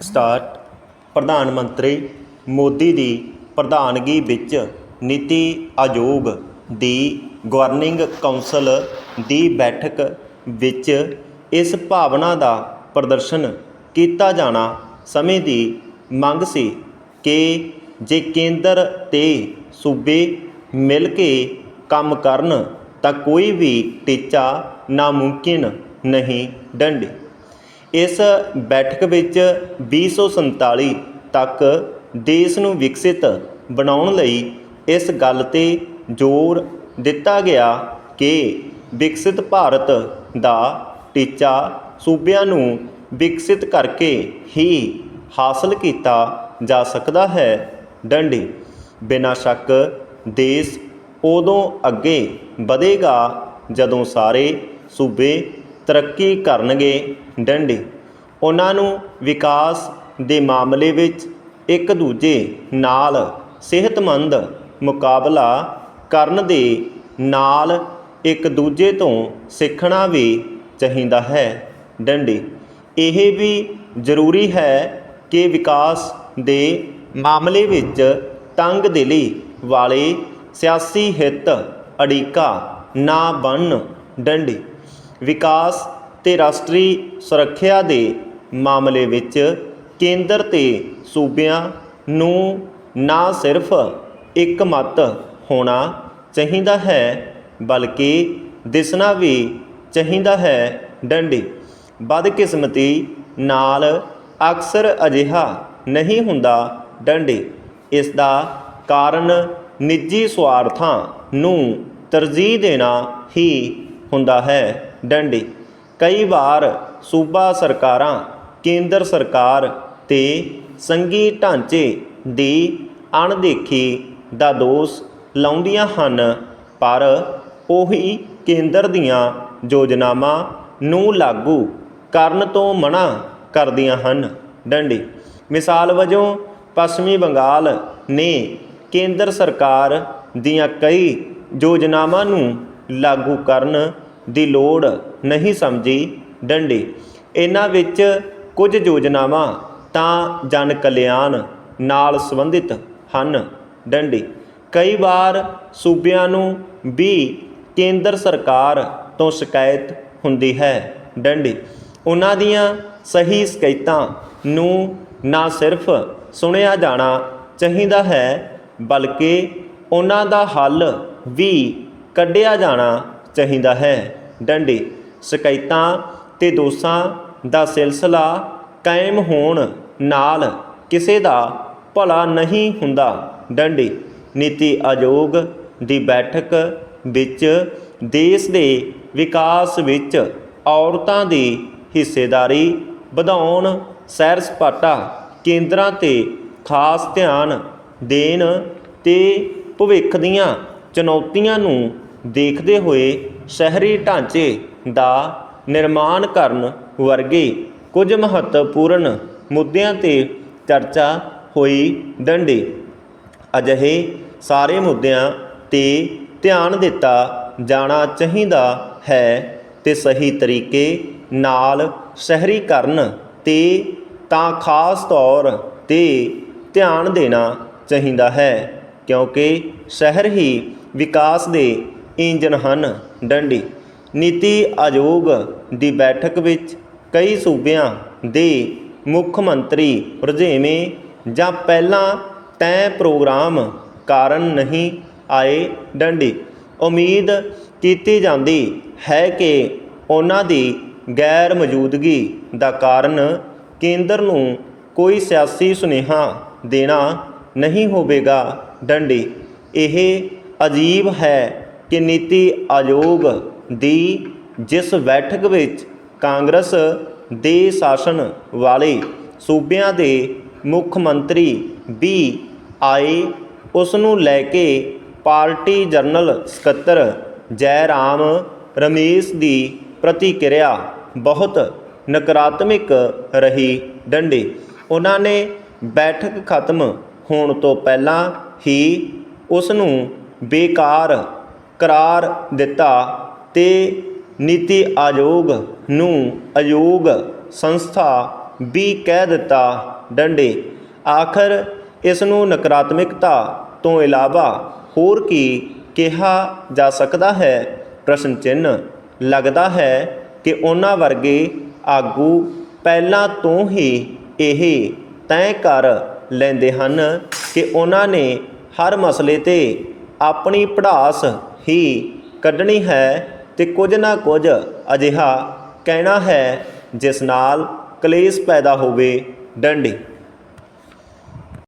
Start ਪ੍ਰਧਾਨ ਮੰਤਰੀ ਮੋਦੀ ਦੀ ਪ੍ਰਧਾਨਗੀ ਵਿੱਚ ਨੀਤੀ ਆਯੋਗ ਦੀ ਗਵਰਨਿੰਗ ਕੌਂਸਲ ਦੀ ਬੈਠਕ ਵਿੱਚ ਇਸ ਭਾਵਨਾ ਦਾ ਪ੍ਰਦਰਸ਼ਨ ਕੀਤਾ ਜਾਣਾ ਸਮੇਂ ਦੀ ਮੰਗ ਸੀ ਕਿ ਜੇ ਕੇਂਦਰ ਤੇ ਸੂਬੇ ਮਿਲ ਕੇ ਕੰਮ ਕਰਨ ਤਾਂ ਕੋਈ ਵੀ ਟੀਚਾ ਨਾਮੁਮਕਿਨ ਨਹੀਂ ਡੰਡੇ। ਇਸ ਬੈਠਕ ਵਿੱਚ 2047 ਤੱਕ ਦੇਸ਼ ਨੂੰ ਵਿਕਸਿਤ ਬਣਾਉਣ ਲਈ ਇਸ ਗੱਲ ਤੇ ਜ਼ੋਰ ਦਿੱਤਾ ਗਿਆ ਕਿ ਵਿਕਸਿਤ ਭਾਰਤ ਦਾ ਟੀਚਾ ਸੂਬਿਆਂ ਨੂੰ ਵਿਕਸਿਤ ਕਰਕੇ ਹੀ ਹਾਸਲ ਕੀਤਾ ਜਾ ਸਕਦਾ ਹੈ। ਡੰਡੀ, ਬਿਨਾਂ ਸ਼ੱਕ ਦੇਸ਼ ਉਦੋਂ ਅੱਗੇ ਵਧੇਗਾ ਜਦੋਂ ਸਾਰੇ ਸੂਬੇ ਤਰੱਕੀ ਕਰਨਗੇ ਡੰਡੀ। ਉਹਨਾਂ ਨੂੰ ਵਿਕਾਸ ਦੇ ਮਾਮਲੇ ਵਿੱਚ ਇੱਕ ਦੂਜੇ ਨਾਲ ਸਿਹਤਮੰਦ ਮੁਕਾਬਲਾ ਕਰਨ ਦੇ ਨਾਲ ਇੱਕ ਦੂਜੇ ਤੋਂ ਸਿੱਖਣਾ ਵੀ ਚਾਹੀਦਾ ਹੈ। ਡੰਡੀ। ਇਹ ਵੀ ਜ਼ਰੂਰੀ ਹੈ ਕਿ ਵਿਕਾਸ ਦੇ ਮਾਮਲੇ ਵਿੱਚ ਤੰਗ ਦਿਲੀ ਵਾਲੇ ਸਿਆਸੀ ਹਿੱਤ ਅੜੀਕਾ ਨਾ ਬਣਨ। ਡੰਡੀ। ਵਿਕਾਸ ਤੇ ਰਾਸ਼ਟਰੀ ਸੁਰੱਖਿਆ ਦੇ ਮਾਮਲੇ ਵਿੱਚ ਕੇਂਦਰ ਤੇ ਸੂਬਿਆਂ ਨੂੰ ਨਾ ਸਿਰਫ ਇੱਕ ਮਤ ਹੋਣਾ ਚਾਹੀਦਾ ਹੈ, ਬਲਕਿ ਦਿਸਣਾ ਵੀ ਚਾਹੀਦਾ ਹੈ, ਡੰਡੀ। ਬਦਕਿਸਮਤੀ ਨਾਲ ਅਕਸਰ ਅਜਿਹਾ ਨਹੀਂ ਹੁੰਦਾ, ਡੰਡੀ। ਇਸ ਦਾ ਕਾਰਨ ਨਿੱਜੀ ਸਵਾਰਥਾਂ ਨੂੰ ਤਰਜੀਹ ਦੇਣਾ ਹੀ ਹੁੰਦਾ ਹੈ। ਡੰਡੀ। ਕਈ ਵਾਰ ਸੂਬਾ ਸਰਕਾਰਾਂ, ਕੇਂਦਰ ਸਰਕਾਰ ਤੇ ਸੰਘੀ ਢਾਂਚੇ ਦੀ ਅਣਦੇਖੀ ਦਾ ਦੋਸ਼ ਲਾਉਂਦੀਆਂ ਹਨ, ਪਰ ਉਹੀ ਕੇਂਦਰ ਦੀਆਂ ਯੋਜਨਾਵਾਂ ਨੂੰ ਲਾਗੂ ਕਰਨ ਤੋਂ ਮਨਾ ਕਰਦੀਆਂ ਹਨ। ਡੰਡੀ। ਮਿਸਾਲ ਵਜੋਂ ਪੱਛਮੀ ਬੰਗਾਲ ਨੇ ਕੇਂਦਰ ਸਰਕਾਰ ਦੀਆਂ ਕਈ ਯੋਜਨਾਵਾਂ ਨੂੰ ਲਾਗੂ ਕਰਨ ਦੀ ਲੋੜ ਨਹੀਂ ਸਮਝੀ ਡੰਡੀ। ਇਹਨਾਂ ਵਿੱਚ ਕੁਝ ਯੋਜਨਾਵਾਂ ਤਾਂ ਜਨ ਕਲਿਆਣ ਨਾਲ ਸੰਬੰਧਿਤ ਹਨ ਡੰਡੀ। ਕਈ ਵਾਰ ਸੂਬਿਆਂ ਨੂੰ ਵੀ ਕੇਂਦਰ ਸਰਕਾਰ ਤੋਂ ਸ਼ਿਕਾਇਤ ਹੁੰਦੀ ਹੈ ਡੰਡੀ। ਉਹਨਾਂ ਦੀਆਂ ਸਹੀ ਸ਼ਿਕਾਇਤਾਂ ਨੂੰ ਨਾ ਸਿਰਫ ਸੁਣਿਆ ਜਾਣਾ ਚਾਹੀਦਾ ਹੈ, ਬਲਕਿ ਉਹਨਾਂ ਦਾ ਹੱਲ ਵੀ ਕੱਢਿਆ ਜਾਣਾ ਚਾਹੀਦਾ ਹੈ। ਡੰਡੀ, ਸ਼ਿਕਾਇਤਾਂ ਤੇ ਦੋਸ਼ਾਂ ਦਾ ਸਿਲਸਿਲਾ ਕਾਇਮ ਹੋਣ ਨਾਲ ਕਿਸੇ ਦਾ ਭਲਾ ਨਹੀਂ ਹੁੰਦਾ। ਡੰਡੀ, ਨੀਤੀ ਆਯੋਗ ਦੀ ਬੈਠਕ ਵਿੱਚ ਦੇਸ਼ ਦੇ ਵਿਕਾਸ ਵਿੱਚ ਔਰਤਾਂ ਦੀ ਹਿੱਸੇਦਾਰੀ ਵਧਾਉਣ, ਸੈਰ ਸਪਾਟਾ ਕੇਂਦਰਾਂ ਤੇ ਖਾਸ ਧਿਆਨ ਦੇਣ ਤੇ ਭਵਿੱਖ ਦੀਆਂ ਚੁਣੌਤੀਆਂ ਨੂੰ ਦੇਖਦੇ ਹੋਏ ਸ਼ਹਿਰੀ ਢਾਂਚੇ ਦਾ ਨਿਰਮਾਣ ਕਰਨ ਵਰਗੇ ਕੁਝ ਮਹੱਤਵਪੂਰਨ ਮੁੱਦਿਆਂ ਤੇ ਚਰਚਾ ਹੋਈ ਡੰਡੇ। ਅਜਿਹੇ ਸਾਰੇ ਮੁੱਦਿਆਂ ਤੇ ਧਿਆਨ ਦਿੱਤਾ ਜਾਣਾ ਚਾਹੀਦਾ ਹੈ ਤੇ ਸਹੀ ਤਰੀਕੇ ਨਾਲ ਸ਼ਹਿਰੀਕਰਨ ਤੇ ਤਾਂ ਖਾਸ ਤੌਰ ਤੇ ਧਿਆਨ ਦੇਣਾ ਚਾਹੀਦਾ ਹੈ, ਕਿਉਂਕਿ ਸ਼ਹਿਰ ਹੀ ਵਿਕਾਸ ਦੇ ਇੰਜਣ ਹਨ। ਡੰਡੀ। ਨੀਤੀ ਆਯੋਗ ਦੀ ਬੈਠਕ ਵਿੱਚ ਕਈ ਸੂਬਿਆਂ ਦੇ ਮੁੱਖ ਮੰਤਰੀ ਰੁਝੇਵੇਂ ਜਾਂ ਪਹਿਲਾਂ ਤੈਅ ਪ੍ਰੋਗਰਾਮ ਕਾਰਨ ਨਹੀਂ ਆਏ ਡੰਡੀ। ਉਮੀਦ ਕੀਤੀ ਜਾਂਦੀ ਹੈ ਕਿ ਉਹਨਾਂ ਦੀ ਗੈਰ ਮੌਜੂਦਗੀ ਦਾ ਕਾਰਨ ਕੇਂਦਰ ਨੂੰ ਕੋਈ ਸਿਆਸੀ ਸੁਨੇਹਾ ਦੇਣਾ ਨਹੀਂ ਹੋਵੇਗਾ ਡੰਡੀ। ਇਹ ਅਜੀਬ ਹੈ ਕਿ ਨੀਤੀ ਆਯੋਗ ਦੀ ਜਿਸ ਬੈਠਕ ਵਿੱਚ ਕਾਂਗਰਸ ਦੇ ਸ਼ਾਸਨ ਵਾਲੇ ਸੂਬਿਆਂ ਦੇ ਮੁੱਖ ਮੰਤਰੀ ਵੀ ਆਏ, ਉਸ ਨੂੰ ਲੈ ਕੇ ਪਾਰਟੀ ਜਨਰਲ ਸਕੱਤਰ ਜੈ ਰਾਮ ਰਮੇਸ਼ ਦੀ ਪ੍ਰਤੀਕਿਰਿਆ ਬਹੁਤ ਨਕਾਰਾਤਮਕ ਰਹੀ ਡੰਡੇ। ਉਹਨਾਂ ਨੇ ਬੈਠਕ ਖਤਮ ਹੋਣ ਤੋਂ ਪਹਿਲਾਂ ਹੀ ਉਸ ਨੂੰ ਬੇਕਾਰ ਕਰਾਰ ਦਿੱਤਾ ਤੇ ਨੀਤੀ ਆਯੋਗ ਨੂੰ ਅਯੋਗ ਸੰਸਥਾ ਵੀ ਕਹਿ ਦਿੱਤਾ ਡੰਡੇ। ਆਖਰ ਇਸ ਨੂੰ ਨਕਾਰਾਤਮਕਤਾ ਤੋਂ ਇਲਾਵਾ ਹੋਰ ਕੀ ਕਿਹਾ ਜਾ ਸਕਦਾ ਹੈ? ਪ੍ਰਸ਼ਨ ਚਿੰਨ੍ਹ। ਲੱਗਦਾ ਹੈ ਕਿ ਉਹਨਾਂ ਵਰਗੇ ਆਗੂ ਪਹਿਲਾਂ ਤੋਂ ਹੀ ਇਹ ਤੈਅ ਕਰ ਲੈਂਦੇ ਹਨ ਕਿ ਉਹਨਾਂ ਨੇ ਹਰ ਮਸਲੇ ਤੇ ਆਪਣੀ ਪੜਾਸ ਹੀ ਕੱਢਣੀ ਹੈ ਤੇ ਕੁਝ ਨਾ ਕੁਝ ਅਜਿਹਾ ਕਹਿਣਾ ਹੈ ਜਿਸ ਨਾਲ ਕਲੇਸ਼ ਪੈਦਾ ਹੋਵੇ, ਡੰਡੀ।